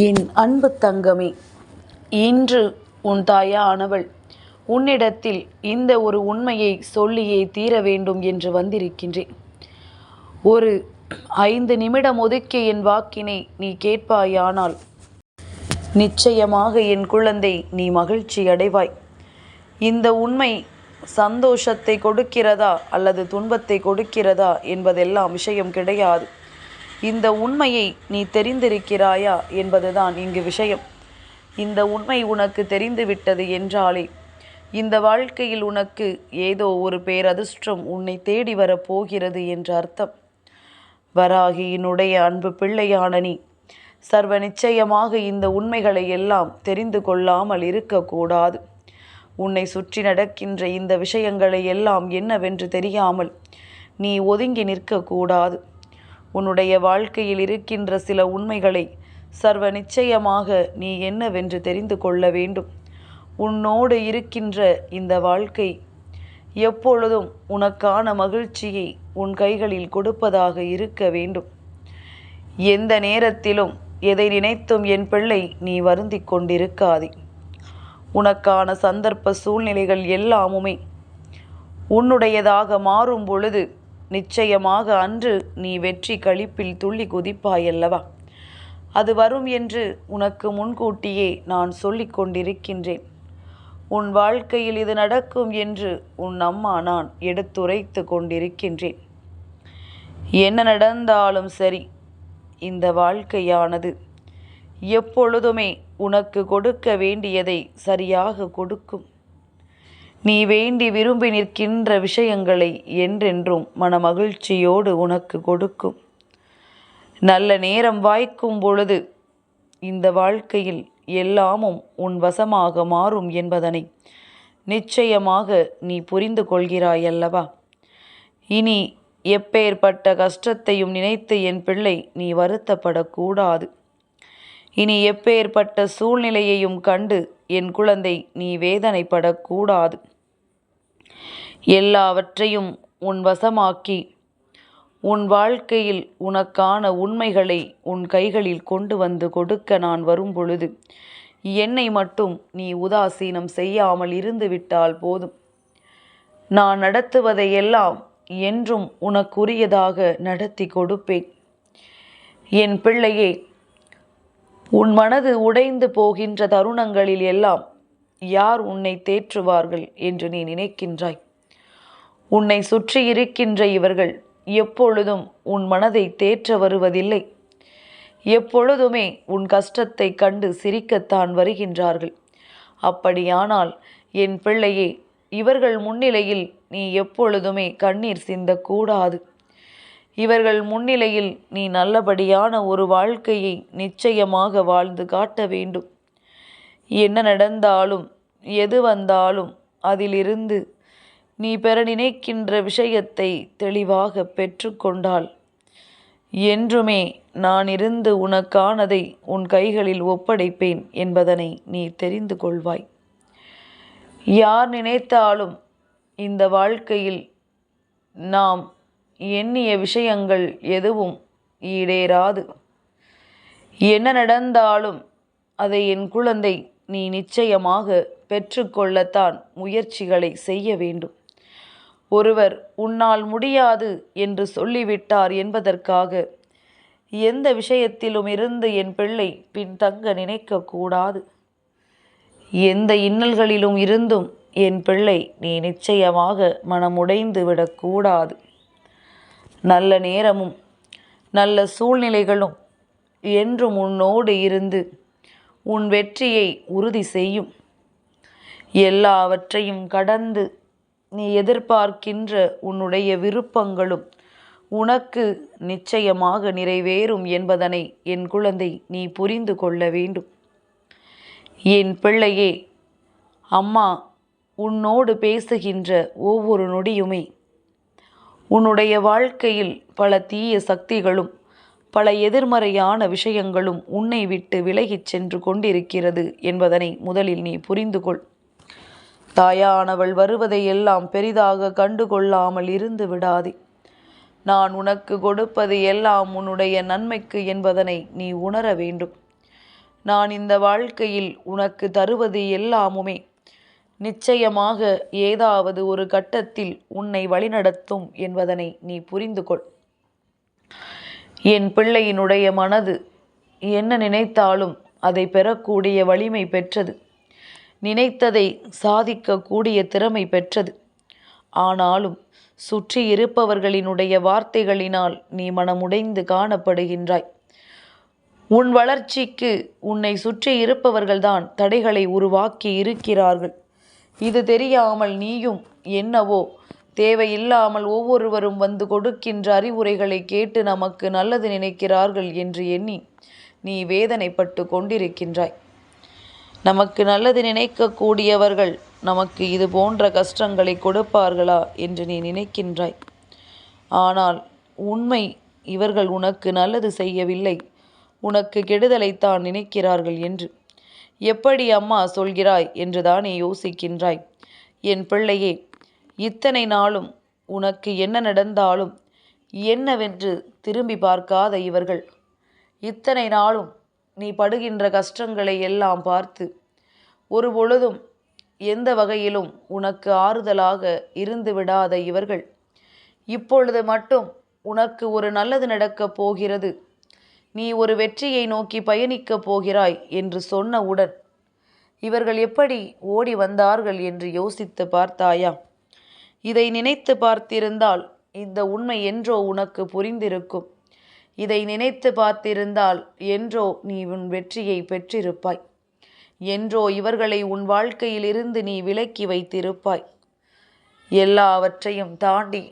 என் அன்பு தங்கமே இன்று உன் தாயானவள். உன்னிடத்தில் இந்த ஒரு உண்மையை சொல்லியே தீர வேண்டும் என்று வந்திருக்கின்றேன். ஒரு ஐந்து நிமிடம் ஒதுக்கி என் வாக்கினை நீ கேட்பாயானால் நிச்சயமாக என் குழந்தை நீ மகிழ்ச்சி அடைவாய். இந்த உண்மை சந்தோஷத்தை கொடுக்கிறதா அல்லது துன்பத்தை கொடுக்கிறதா என்பதெல்லாம் விஷயம் கிடையாது. இந்த உண்மையை நீ தெரிந்திருக்கிறாயா என்பதுதான் இங்கு விஷயம். இந்த உண்மை உனக்கு தெரிந்துவிட்டது என்றாலே இந்த வாழ்க்கையில் உனக்கு ஏதோ ஒரு பேரதிர்ஷ்டம் உன்னை தேடி வரப் போகிறது அர்த்தம். வராகியினுடைய அன்பு பிள்ளையான நீ சர்வ நிச்சயமாக இந்த உண்மைகளை எல்லாம் தெரிந்து கொள்ளாமல் இருக்கக்கூடாது உன்னை சுற்றி நடக்கின்ற இந்த விஷயங்களை எல்லாம் என்னவென்று தெரியாமல் நீ ஒதுங்கி நிற்கக்கூடாது உன்னுடைய வாழ்க்கையில் இருக்கின்ற சில உண்மைகளை சர்வ நிச்சயமாக நீ என்னவென்று தெரிந்து கொள்ள வேண்டும். உன்னோடு இருக்கின்ற இந்த வாழ்க்கை எப்பொழுதும் உனக்கான மகிழ்ச்சியை உன் கைகளில் கொடுப்பதாக இருக்க வேண்டும். எந்த நேரத்திலும் எதை நினைத்தும் என் பிள்ளை நீ வருந்தி கொண்டிருக்காதே. உனக்கான சந்தர்ப்ப சூழ்நிலைகள் எல்லாமுமே உன்னுடையதாக மாறும் பொழுது நிச்சயமாக அன்று நீ வெற்றி களிப்பில் துள்ளி குதிப்பாயல்லவா? அது வரும் என்று உனக்கு முன்கூட்டியே நான் சொல்லிக் கொண்டிருக்கின்றேன். உன் வாழ்க்கையில் இது நடக்கும் என்று உன் அம்மா நான் எடுத்துரைத்து கொண்டிருக்கின்றேன். என்ன நடந்தாலும் சரி இந்த வாழ்க்கையானது எப்பொழுதுமே உனக்கு கொடுக்க வேண்டியதை சரியாக கொடுக்கும். நீ வேண்டி விரும்பி நிற்கின்ற விஷயங்களை என்றென்றும் மனமகிழ்ச்சியோடு உனக்கு கொடுக்கும். நல்ல நேரம் வாய்க்கும் பொழுது இந்த வாழ்க்கையில் எல்லாமும் உன் வசமாக மாறும் என்பதனை நிச்சயமாக நீ புரிந்து கொள்கிறாய் அல்லவா இனி எப்பேற்பட்ட கஷ்டத்தையும் நினைத்து என் பிள்ளை நீ வருத்தப்படக்கூடாது. இனி எப்பேற்பட்ட சூழ்நிலையையும் கண்டு என் குழந்தை நீ வேதனைப்படக்கூடாது. எல்லாவற்றையும் உன் வசமாக்கி உன் வாழ்க்கையில் உனக்கான உண்மைகளை உன் கைகளில் கொண்டு வந்து கொடுக்க நான் வரும் பொழுது என்னை மட்டும் நீ உதாசீனம் செய்யாமல் இருந்து விட்டால் போதும். நான் நடத்துவதையெல்லாம் என்றும் உனக்குரியதாக நடத்தி கொடுப்பேன். என் பிள்ளையே உன் மனது உடைந்து போகின்ற தருணங்களில் எல்லாம் யார் உன்னை தேற்றுவார்கள் என்று நீ நினைக்கின்றாய்? உன்னை சுற்றி இருக்கின்ற இவர்கள் எப்பொழுதும் உன் மனதை தேற்ற வருவதில்லை. எப்பொழுதுமே உன் கஷ்டத்தை கண்டு சிரிக்கத்தான் வருகின்றார்கள். அப்படியானால் என் பிள்ளையே இவர்கள் முன்னிலையில் நீ எப்பொழுதுமே கண்ணீர் சிந்தக்கூடாது. இவர்கள் முன்னிலையில் நீ நல்லபடியான ஒரு வாழ்க்கையை நிச்சயமாக வாழ்ந்து காட்ட வேண்டும். என்ன நடந்தாலும் எது வந்தாலும் அதிலிருந்து நீ பெற நினைக்கின்ற விஷயத்தை தெளிவாக பெற்றுக்கொண்டால் என்றுமே நான் இருந்து உனக்கானதை உன் கைகளில் ஒப்படைப்பேன் என்பதனை நீ தெரிந்து கொள்வாய். யார் நினைத்தாலும் இந்த வாழ்க்கையில் நாம் எண்ணிய விஷயங்கள் எதுவும் ஈடேறாது. என்ன நடந்தாலும் அதை என் குழந்தை நீ நிச்சயமாக பெற்றுக்கொள்ளத்தான் முயற்சிகளை செய்ய வேண்டும். ஒருவர் உன்னால் முடியாது என்று சொல்லிவிட்டார் என்பதற்காக எந்த விஷயத்திலும் இருந்து என் பிள்ளை பின்தங்க நினைக்கக்கூடாது. எந்த இன்னல்களிலும் இருந்தும் என் பிள்ளை நீ நிச்சயமாக மனமுடைந்து விடக்கூடாது. நல்ல நேரமும் நல்ல சூழ்நிலைகளும் என்றும் உன்னோடு இருந்து உன் வெற்றியை உறுதி செய்யும். எல்லாவற்றையும் கடந்து நீ எதிர்பார்க்கின்ற உன்னுடைய விருப்பங்களும் உனக்கு நிச்சயமாக நிறைவேறும் என்பதனை என் குழந்தை நீ புரிந்து கொள்ள வேண்டும். என் பிள்ளையே அம்மா உன்னோடு பேசுகின்ற ஒவ்வொரு நொடியுமே உன்னுடைய வாழ்க்கையில் பல தீய சக்திகளும் பல எதிர்மறையான விஷயங்களும் உன்னை விட்டு விலகிச் சென்று கொண்டிருக்கிறது என்பதனை முதலில் நீ புரிந்து கொள். தாயானவள் வருவதையெல்லாம் பெரிதாக கண்டுகொள்ளாமல் இருந்து விடாதே. நான் உனக்கு கொடுப்பது எல்லாம் உன்னுடைய நன்மைக்கு என்பதனை நீ உணர வேண்டும். நான் இந்த வாழ்க்கையில் உனக்கு தருவது எல்லாமுமே நிச்சயமாக ஏதாவது ஒரு கட்டத்தில் உன்னை வழிநடத்தும் என்பதனை நீ புரிந்து கொள் என் பிள்ளையினுடைய மனது என்ன நினைத்தாலும் அதை பெறக்கூடிய வலிமை பெற்றது. நினைத்ததை சாதிக்கக்கூடிய திறமை பெற்றது. ஆனாலும் சுற்றி இருப்பவர்களினுடைய வார்த்தைகளினால் நீ மனமுடைந்து காணப்படுகின்றாய். உன் வளர்ச்சிக்கு உன்னை சுற்றி இருப்பவர்கள்தான் தடைகளை உருவாக்கி இருக்கிறார்கள். இது தெரியாமல் நீயும் என்னவோ? தேவையில்லாமல் ஒவ்வொருவரும் வந்து கொடுக்கின்ற அறிவுரைகளை கேட்டு நமக்கு நல்லது நினைக்கிறார்கள் என்று எண்ணி நீ வேதனைப்பட்டு கொண்டிருக்கின்றாய். நமக்கு நல்லது நினைக்கக்கூடியவர்கள் நமக்கு இது போன்ற கஷ்டங்களை கொடுப்பார்களா என்று நீ நினைக்கின்றாய். ஆனால் உண்மை இவர்கள் உனக்கு நல்லது செய்யவில்லை. உனக்கு கெடுதலைத்தான் நினைக்கிறார்கள் என்று. எப்படி அம்மா சொல்கிறாய்? என்றுதானே யோசிக்கின்றாய். என் பிள்ளையே இத்தனை நாளும் உனக்கு என்ன நடந்தாலும் என்னவென்று திரும்பி பார்க்காத இவர்கள். இத்தனை நாளும் நீ படுகின்ற கஷ்டங்களை எல்லாம் பார்த்து ஒரு பொழுதும் எந்த வகையிலும் உனக்கு ஆறுதலாக இருந்து விடாத இவர்கள். இப்பொழுது மட்டும் உனக்கு ஒரு நல்லது நடக்கப் போகிறது. நீ ஒரு வெற்றியை நோக்கி பயணிக்கப் போகிறாய் என்று சொன்னவுடன் இவர்கள் எப்படி ஓடி வந்தார்கள் என்று யோசித்து பார்த்தாயா? இதை நினைத்து பார்த்திருந்தால் இந்த உண்மை என்றோ உனக்கு புரிந்திருக்கும். இதை நினைத்து பார்த்திருந்தால் என்றோ நீ உன் வெற்றியை பெற்றிருப்பாய். என்றோ இவர்களை உன் வாழ்க்கையிலிருந்து நீ விலக்கி வைத்திருப்பாய். எல்லாவற்றையும் தாண்டி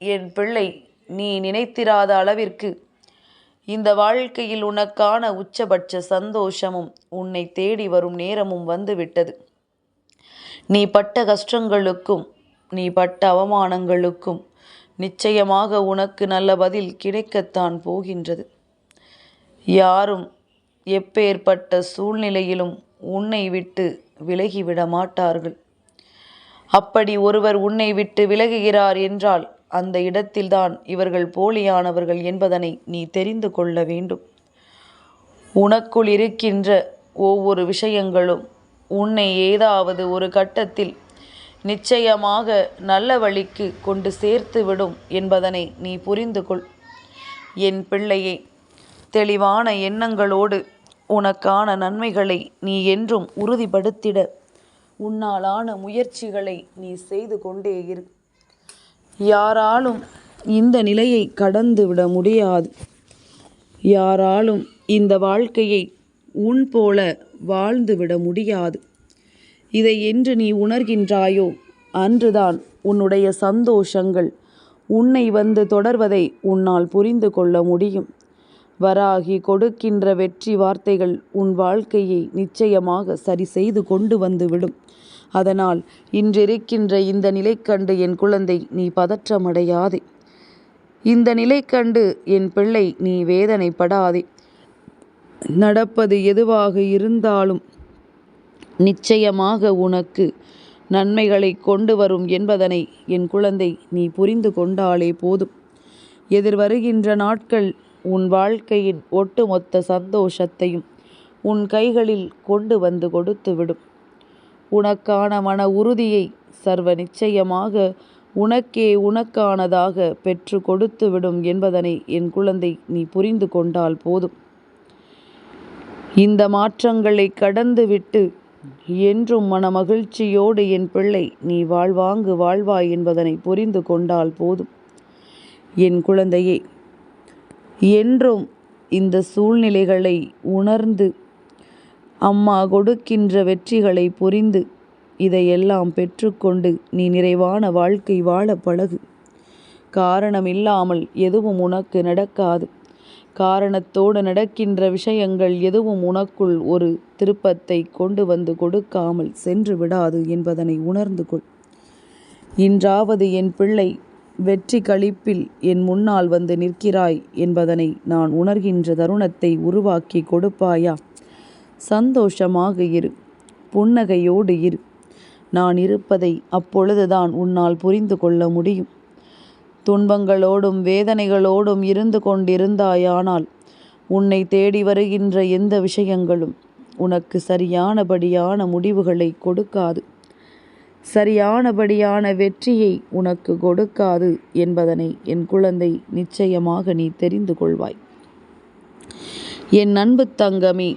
என் பிள்ளை நீ நினைத்திராத அளவிற்கு இந்த வாழ்க்கையில் உனக்கான உச்சபட்ச சந்தோஷமும் உன்னை தேடி வரும் நேரமும் வந்துவிட்டது. நீ பட்ட கஷ்டங்களுக்கும் நீ பட்ட அவமானங்களுக்கும் நிச்சயமாக உனக்கு நல்ல பதில் கிடைக்கத்தான் போகின்றது. யாரும் எப்பேற்பட்ட சூழ்நிலையிலும் உன்னை விட்டு விலகிவிட மாட்டார்கள் அப்படி ஒருவர் உன்னை விட்டு விலகுகிறார் என்றால் அந்த இடத்தில்தான் இவர்கள் போலியானவர்கள் என்பதனை நீ தெரிந்து கொள்ள வேண்டும். உனக்குள் இருக்கின்ற ஒவ்வொரு விஷயங்களும் உன்னை ஏதாவது ஒரு கட்டத்தில் நிச்சயமாக நல்ல வழிக்கு கொண்டு சேர்த்துவிடும் என்பதனை நீ புரிந்து கொள். என் பிள்ளையை தெளிவான எண்ணங்களோடு உனக்கான நன்மைகளை நீ என்றும் உறுதிப்படுத்திட. உன்னாலான முயற்சிகளை நீ செய்து கொண்டே இரு. யாராலும் இந்த நிலையை கடந்து விட முடியாது. யாராலும் இந்த வாழ்க்கையை உன் போல வாழ்ந்து விட முடியாது. இதை என்று நீ உணர்கின்றாயோ? அன்றுதான் உன்னுடைய சந்தோஷங்கள் உன்னை வந்து தொடர்வதை உன்னால் புரிந்து கொள்ள முடியும். வராகி கொடுக்கின்ற வெற்றி வார்த்தைகள் உன் வாழ்க்கையை நிச்சயமாக சரி செய்து கொண்டு வந்துவிடும் அதனால் இன்றிருக்கின்ற இந்த நிலை கண்டு என் குழந்தை நீ பதற்றமடையாதே. இந்த நிலை கண்டு என் பிள்ளை நீ வேதனைப்படாதே. நடப்பது எதுவாக இருந்தாலும் நிச்சயமாக உனக்கு நன்மைகளை கொண்டு வரும் என்பதனை என் குழந்தை நீ புரிந்து கொண்டாலே போதும். எதிர்வருகின்ற நாட்கள் உன் வாழ்க்கையின் ஒட்டுமொத்த சந்தோஷத்தையும் உன் கைகளில் கொண்டு வந்து கொடுத்துவிடும். உனக்கான மன உறுதியை சர்வ நிச்சயமாக உனக்கே உனக்கானதாக பெற்று கொடுத்து விடும் என்பதனை என் குழந்தை நீ புரிந்து கொண்டால் போதும். இந்த மாற்றங்களை கடந்துவிட்டு என்றும் மன மகிழ்ச்சியோடு என் பிள்ளை நீ வாழ்வாங்கு வாழ்வாய் என்பதனை புரிந்து கொண்டால் போதும். என் குழந்தையே என்றும் இந்த சூழ்நிலைகளை உணர்ந்து அம்மா கொடுக்கின்ற வெற்றிகளை புரிந்து இதையெல்லாம் பெற்றுக்கொண்டு நீ நிறைவான வாழ்க்கை வாழ பழகு. காரணம் இல்லாமல் எதுவும் உனக்கு நடக்காது. காரணத்தோடு நடக்கின்ற விஷயங்கள் எதுவும் உனக்குள் ஒரு திருப்பத்தை கொண்டு வந்து கொடுக்காமல் சென்று விடாது என்பதனை உணர்ந்து கொள். இன்றாவது என் பிள்ளை வெற்றி கழிப்பில் என் முன்னால் வந்து நிற்கிறாய் என்பதனை நான் உணர்கின்ற தருணத்தை உருவாக்கி கொடுப்பாயா? சந்தோஷமாக இரு. புன்னகையோடு இரு. நான் இருப்பதை அப்பொழுதுதான் உன்னால் புரிந்து கொள்ள முடியும். துன்பங்களோடும் வேதனைகளோடும் இருந்து கொண்டிருந்தாயானால் உன்னை தேடி வருகின்ற எந்த விஷயங்களும் உனக்கு சரியானபடியான முடிவுகளை கொடுக்காது. சரியானபடியான வெற்றியை உனக்கு கொடுக்காது என்பதனை என் குழந்தை நிச்சயமாக நீ தெரிந்து கொள்வாய். என் அன்பு தங்கமே